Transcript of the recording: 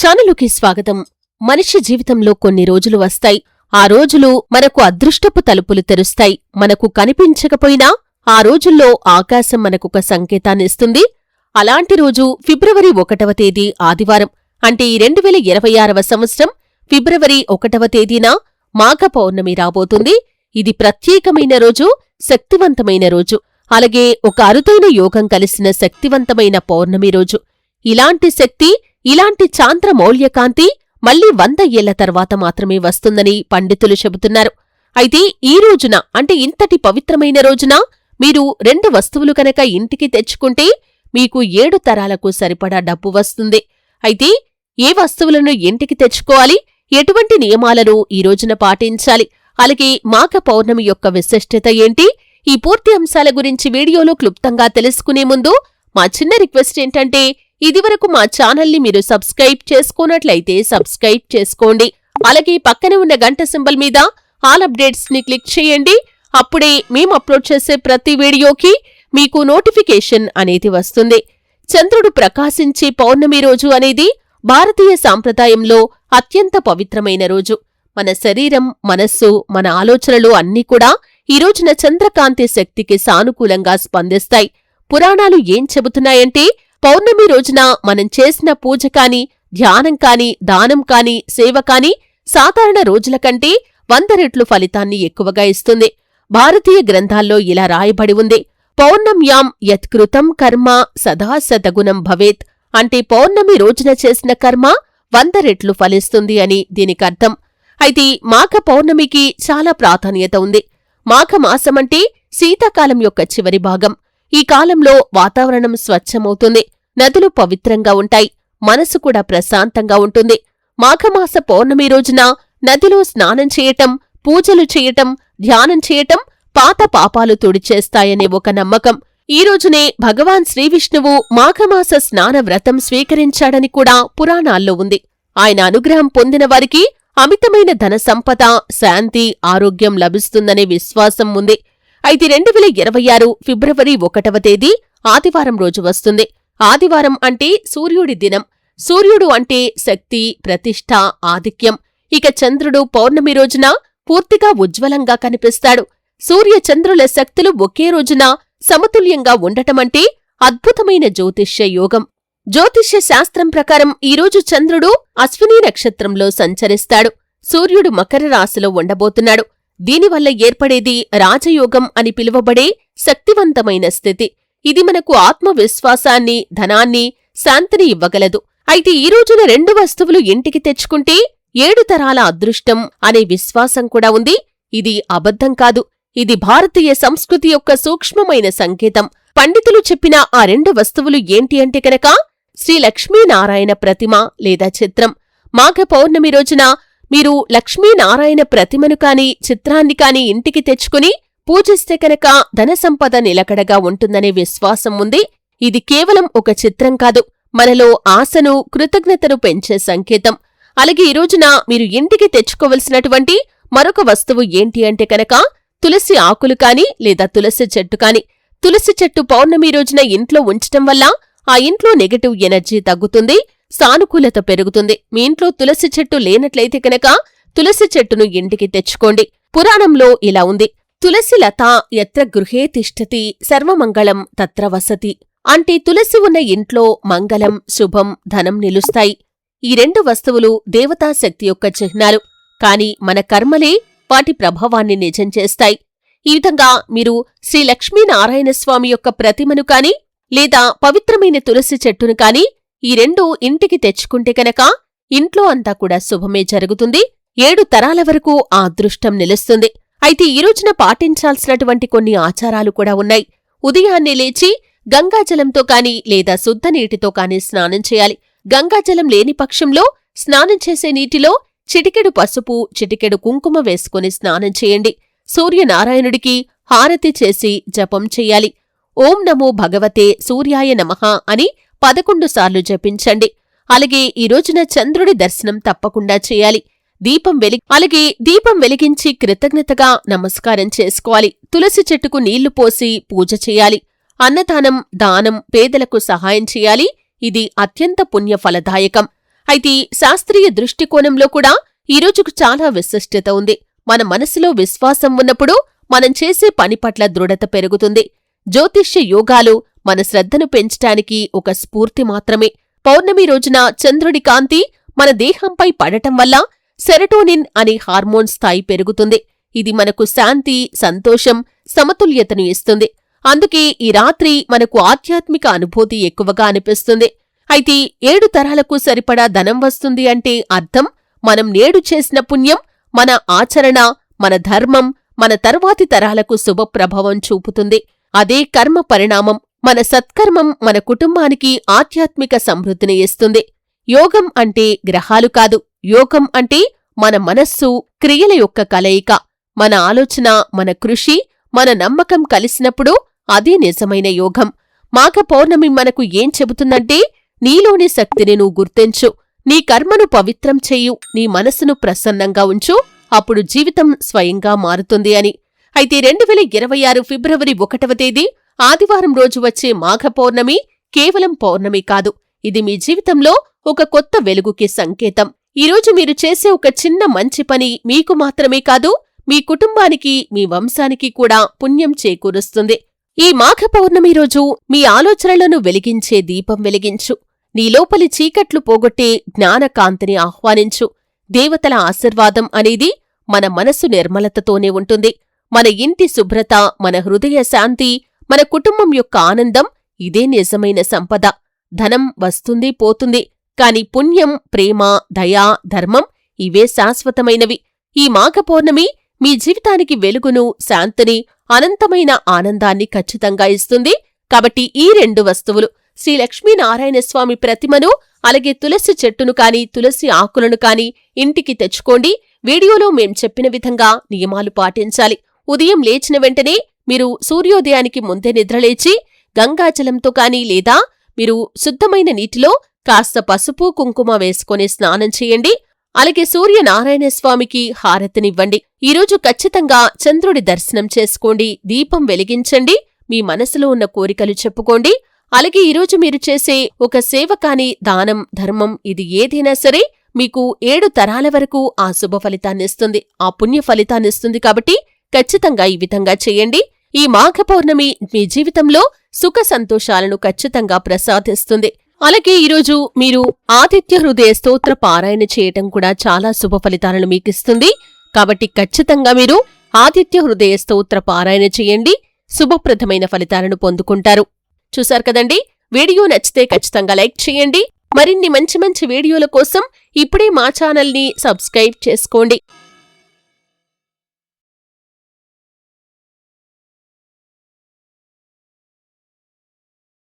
ఛానలుకి స్వాగతం. మనిషి జీవితంలో కొన్ని రోజులు వస్తాయి. ఆ రోజులు మనకు అదృష్టపు తలుపులు తెరుస్తాయి. మనకు కనిపించకపోయినా ఆ రోజుల్లో ఆకాశం మనకొక సంకేతాన్నిస్తుంది అలాంటి రోజు ఫిబ్రవరి ఒకటవ తేదీ ఆదివారం. అంటే ఈ రెండు వేల ఇరవై ఆరవ సంవత్సరం ఫిబ్రవరి ఒకటవ తేదీన మాఘ పౌర్ణమి రాబోతుంది. ఇది ప్రత్యేకమైన రోజు శక్తివంతమైన రోజు. అలాగే ఒక అరుదైన యోగం కలిసిన శక్తివంతమైన పౌర్ణమి రోజు. ఇలాంటి శక్తి ఇలాంటి చాంద్ర మౌల్యకాంతి మళ్ళీ వంద ఏళ్ళ తర్వాత మాత్రమే వస్తుందని పండితులు చెబుతున్నారు. అయితే ఈ రోజున అంటే ఇంతటి పవిత్రమైన రోజున మీరు రెండు వస్తువులు కనుక ఇంటికి తెచ్చుకుంటే మీకు ఏడు తరాలకు సరిపడా డబ్బు వస్తుంది. అయితే ఏ వస్తువులను ఇంటికి తెచ్చుకోవాలి? ఎటువంటి నియమాలను ఈ రోజున పాటించాలి? అలాగే మాఘ పౌర్ణమి యొక్క విశిష్టత ఏంటి? ఈ పూర్తి అంశాల గురించి వీడియోలో క్లుప్తంగా తెలుసుకునే ముందు మా చిన్న రిక్వెస్ట్ ఏంటంటే ఇదివరకు మా ఛానల్ని మీరు సబ్స్క్రైబ్ చేసుకున్నట్లయితే సబ్స్క్రైబ్ చేసుకోండి. అలాగే పక్కన ఉన్న గంట సింబల్ మీద ఆల్ అప్డేట్స్ని క్లిక్ చేయండి. అప్పుడే మేము అప్లోడ్ చేసే ప్రతి వీడియోకి మీకు నోటిఫికేషన్ అనేది వస్తుంది. చంద్రుడు ప్రకాశించే పౌర్ణమి రోజు అనేది భారతీయ సాంప్రదాయంలో అత్యంత పవిత్రమైన రోజు. మన శరీరం మనస్సు మన ఆలోచనలు అన్నీ కూడా ఈ రోజున చంద్రకాంతి శక్తికి సానుకూలంగా స్పందిస్తాయి. పురాణాలు ఏం చెబుతున్నాయంటే పౌర్ణమి రోజున మనం చేసిన పూజ కాని ధ్యానం కాని దానం కాని సేవ కాని సాధారణ రోజుల కంటే వంద రెట్లు ఫలితాన్ని ఎక్కువగా ఇస్తుంది. భారతీయ గ్రంథాల్లో ఇలా రాయబడి ఉంది. పౌర్ణమ్యాం యత్కృతం కర్మ సదా సతగుణం భవేత్ అంటే పౌర్ణమి రోజున చేసిన కర్మ వంద రెట్లు ఫలిస్తుంది అని దీనికర్థం అయితే మాఘ పౌర్ణమికి చాలా ప్రాధాన్యత ఉంది. మాఘమాసమంటే శీతాకాలం యొక్క చివరి భాగం. ఈ కాలంలో వాతావరణం స్వచ్ఛమవుతుంది. నదులు పవిత్రంగా ఉంటాయి. మనసు కూడా ప్రశాంతంగా ఉంటుంది. మాఘమాస పౌర్ణమి రోజున నదిలో స్నానం చేయటం పూజలు చేయటం ధ్యానం చేయటం పాత పాపాలు తుడిచేస్తాయనే ఒక నమ్మకం. ఈ రోజునే భగవాన్ శ్రీవిష్ణువు మాఘమాస స్నాన వ్రతం స్వీకరించాడని కూడా పురాణాల్లో ఉంది. ఆయన అనుగ్రహం పొందిన వారికి అమితమైన ధన సంపద శాంతి ఆరోగ్యం లభిస్తుందనే విశ్వాసం ఉంది. అయితే రెండు వేల ఇరవై ఆరు ఫిబ్రవరి ఒకటవ తేదీ ఆదివారం రోజు వస్తుంది. ఆదివారం అంటే సూర్యుడి దినం. సూర్యుడు అంటే శక్తి ప్రతిష్ఠ ఆధిక్యం. ఇక చంద్రుడు పౌర్ణమి రోజున పూర్తిగా ఉజ్వలంగా కనిపిస్తాడు. సూర్య చంద్రుల శక్తులు ఒకే రోజున సమతుల్యంగా ఉండటమంటే అద్భుతమైన జ్యోతిష్య యోగం. జ్యోతిష్య శాస్త్రం ప్రకారం ఈరోజు చంద్రుడు అశ్విని నక్షత్రంలో సంచరిస్తాడు. సూర్యుడు మకర రాశిలో ఉండబోతున్నాడు. దీనివల్ల ఏర్పడేది రాజయోగం అని పిలువబడే శక్తివంతమైన స్థితి. ఇది మనకు ఆత్మవిశ్వాసాన్ని ధనాన్ని శాంతిని ఇవ్వగలదు. అయితే ఈ రోజున రెండు వస్తువులు ఇంటికి తెచ్చుకుంటే ఏడు తరాల అదృష్టం అనే విశ్వాసం కూడా ఉంది. ఇది అబద్ధం కాదు. ఇది భారతీయ సంస్కృతి యొక్క సూక్ష్మమైన సంకేతం. పండితులు చెప్పిన ఆ రెండు వస్తువులు ఏంటి అంటే కనుక శ్రీ లక్ష్మీనారాయణ ప్రతిమ లేదా చిత్రం. మాఘ పౌర్ణమి రోజున మీరు లక్ష్మీనారాయణ ప్రతిమను కాని చిత్రాన్ని కాని ఇంటికి తెచ్చుకుని పూజిస్తే కనుక ధనసంపద నిలకడగా ఉంటుందనే విశ్వాసం ఉంది. ఇది కేవలం ఒక చిత్రం కాదు. మనలో ఆశను కృతజ్ఞతను పెంచే సంకేతం. అలాగే ఈ రోజున మీరు ఇంటికి తెచ్చుకోవలసినటువంటి మరొక వస్తువు ఏంటి అంటే కనుక తులసి ఆకులు కాని లేదా తులసి చెట్టు కాని. తులసి చెట్టు పౌర్ణమి రోజున ఇంట్లో ఉంచటం వల్ల ఆ ఇంట్లో నెగటివ్ ఎనర్జీ తగ్గుతుంది. సానుకూలత పెరుగుతుంది. మీ ఇంట్లో తులసి చెట్టు లేనట్లయితే కనుక తులసి చెట్టును ఇంటికి తెచ్చుకోండి. పురాణంలో ఇలా ఉంది. తులసి లత ఎత్ర గృహే తిష్టతి సర్వమంగళం తత్ర వసతి. అంటే తులసి ఉన్న ఇంట్లో మంగళం శుభం ధనం నిలుస్తాయి. ఈ రెండు వస్తువులు దేవతాశక్తి యొక్క చిహ్నాలు. కాని మన కర్మలే వాటి ప్రభావాన్ని నిజం చేస్తాయి. ఈ విధంగా మీరు శ్రీ లక్ష్మీనారాయణస్వామి యొక్క ప్రతిమను కాని లేదా పవిత్రమైన తులసి చెట్టును కాని ఈ రెండు ఇంటికి తెచ్చుకుంటే కనుక ఇంట్లో అంతా కూడా శుభమే జరుగుతుంది. ఏడు తరాల వరకు ఆ అదృష్టం నిలుస్తుంది. అయితే ఈ రోజున పాటించాల్సినటువంటి కొన్ని ఆచారాలు కూడా ఉన్నాయి. ఉదయాన్నే లేచి గంగాజలంతో కాని లేదా శుద్ధ నీటితో కాని స్నానం చేయాలి. గంగాజలం లేని పక్షంలో స్నానం చేసే నీటిలో చిటికెడు పసుపు చిటికెడు కుంకుమ వేసుకుని స్నానం చేయండి. సూర్యనారాయణుడికి హారతి చేసి జపం చెయ్యాలి ఓం నమో భగవతే సూర్యాయ నమః అని పదకొండు సార్లు జపించండి. అలాగే ఈ రోజున చంద్రుడి దర్శనం తప్పకుండా చేయాలి. దీపం వెలి అలాగే దీపం వెలిగించి కృతజ్ఞతగా నమస్కారం చేసుకోవాలి. తులసి చెట్టుకు నీళ్ళు పోసి పూజ చేయాలి. అన్నదానం దానం పేదలకు సహాయం చేయాలి. ఇది అత్యంత పుణ్య ఫలదాయకం అయితే శాస్త్రీయ దృష్టికోణంలో కూడా ఈ రోజుకు చాలా విశిష్టత ఉంది. మన మనసులో విశ్వాసం ఉన్నప్పుడు మనం చేసే పని పట్ల దృఢత పెరుగుతుంది. జ్యోతిష్య యోగాలు మన శ్రద్ధను పెంచటానికి ఒక స్ఫూర్తి మాత్రమే. పౌర్ణమి రోజున చంద్రుడి కాంతి మన దేహంపై పడటం వల్ల సెరటోనిన్ అనే హార్మోన్ స్థాయి పెరుగుతుంది. ఇది మనకు శాంతి సంతోషం సమతుల్యతను ఇస్తుంది. అందుకే ఈ రాత్రి మనకు ఆధ్యాత్మిక అనుభూతి ఎక్కువగా అనిపిస్తుంది. అయితే ఏడు తరాలకు సరిపడా ధనం వస్తుంది అంటే అర్థం మనం నేడు చేసిన పుణ్యం మన ఆచరణ మన ధర్మం మన తర్వాతి తరాలకు శుభప్రభావం చూపుతుంది. అదే కర్మ పరిణామం మన సత్కర్మం మన కుటుంబానికి ఆధ్యాత్మిక సమృద్ధిని ఇస్తుంది. యోగం అంటే గ్రహాలు కాదు. యోగం అంటే మన మనస్సు క్రియల యొక్క కలయిక. మన ఆలోచన మన కృషి మన నమ్మకం కలిసినప్పుడు అదే నిజమైన యోగం. మాఘ పౌర్ణమి మనకు ఏం చెబుతుందంటే నీలోని శక్తిని నువ్వు గుర్తించు. నీ కర్మను పవిత్రం చేయు. నీ మనస్సును ప్రసన్నంగా ఉంచు. అప్పుడు జీవితం స్వయంగా మారుతుంది అని. అయితే రెండు వేల ఇరవై ఆరు ఫిబ్రవరి ఒకటవ తేదీ ఆదివారం రోజు వచ్చే మాఘ పౌర్ణమి కేవలం పౌర్ణమి కాదు. ఇది మీ జీవితంలో ఒక కొత్త వెలుగుకి సంకేతం. ఈరోజు మీరు చేసే ఒక చిన్న మంచి పని మీకు మాత్రమే కాదు మీ కుటుంబానికి మీ వంశానికి కూడా పుణ్యం చేకూరుస్తుంది. ఈ మాఘ పౌర్ణమి రోజు మీ ఆలోచనలను వెలిగించే దీపం వెలిగించు. నీ లోపలి చీకట్లు పోగొట్టే జ్ఞానకాంతిని ఆహ్వానించు. దేవతల ఆశీర్వాదం అనేది మన మనసు నిర్మలతతోనే ఉంటుంది. మన ఇంటి శుభ్రత మన హృదయ శాంతి మన కుటుంబం యొక్క ఆనందం ఇదే నిజమైన సంపద. ధనం వస్తుంది పోతుంది. కాని పుణ్యం ప్రేమ దయా ధర్మం ఇవే శాశ్వతమైనవి. ఈ మాఘపౌర్ణమి మీ జీవితానికి వెలుగును శాంతిని అనంతమైన ఆనందాన్ని ఖచ్చితంగా ఇస్తుంది. కాబట్టి ఈ రెండు వస్తువులు శ్రీ లక్ష్మీనారాయణస్వామి ప్రతిమను అలాగే తులసి చెట్టును కాని తులసి ఆకులను కాని ఇంటికి తెచ్చుకోండి. వీడియోలో మేం చెప్పిన విధంగా నియమాలు పాటించాలి. ఉదయం లేచిన వెంటనే మీరు సూర్యోదయానికి ముందే నిద్రలేచి గంగాజలంతో కానీ లేదా మీరు శుద్ధమైన నీటిలో కాస్త పసుపు కుంకుమ వేసుకుని స్నానం చేయండి. అలాగే సూర్యనారాయణ స్వామికి హారతినివ్వండి. ఈరోజు ఖచ్చితంగా చంద్రుడి దర్శనం చేసుకోండి. దీపం వెలిగించండి. మీ మనసులో ఉన్న కోరికలు చెప్పుకోండి. అలాగే ఈరోజు మీరు చేసే ఒక సేవ కాని దానం ధర్మం ఇది ఏదైనా సరే మీకు ఏడు తరాల వరకు ఆ శుభ ఫలితాన్నిస్తుంది ఆ పుణ్య ఫలితాన్నిస్తుంది కాబట్టి ఖచ్చితంగా ఈ విధంగా చేయండి. ఈ మాఘ పౌర్ణమి మీ జీవితంలో సుఖ సంతోషాలను ఖచ్చితంగా ప్రసాదిస్తుంది. అలాగే ఈరోజు మీరు ఆదిత్య హృదయ స్తోత్ర పారాయణ చేయటం కూడా చాలా శుభ ఫలితాలను మీకిస్తుంది. కాబట్టి ఖచ్చితంగా మీరు ఆదిత్య హృదయ స్తోత్ర పారాయణ చేయండి. శుభప్రదమైన ఫలితాలను పొందుకుంటారు. చూశారు కదండి? వీడియో నచ్చితే ఖచ్చితంగా లైక్ చేయండి. మరిన్ని మంచి మంచి వీడియోల కోసం ఇప్పుడే మా ఛానల్ని సబ్స్క్రైబ్ చేసుకోండి.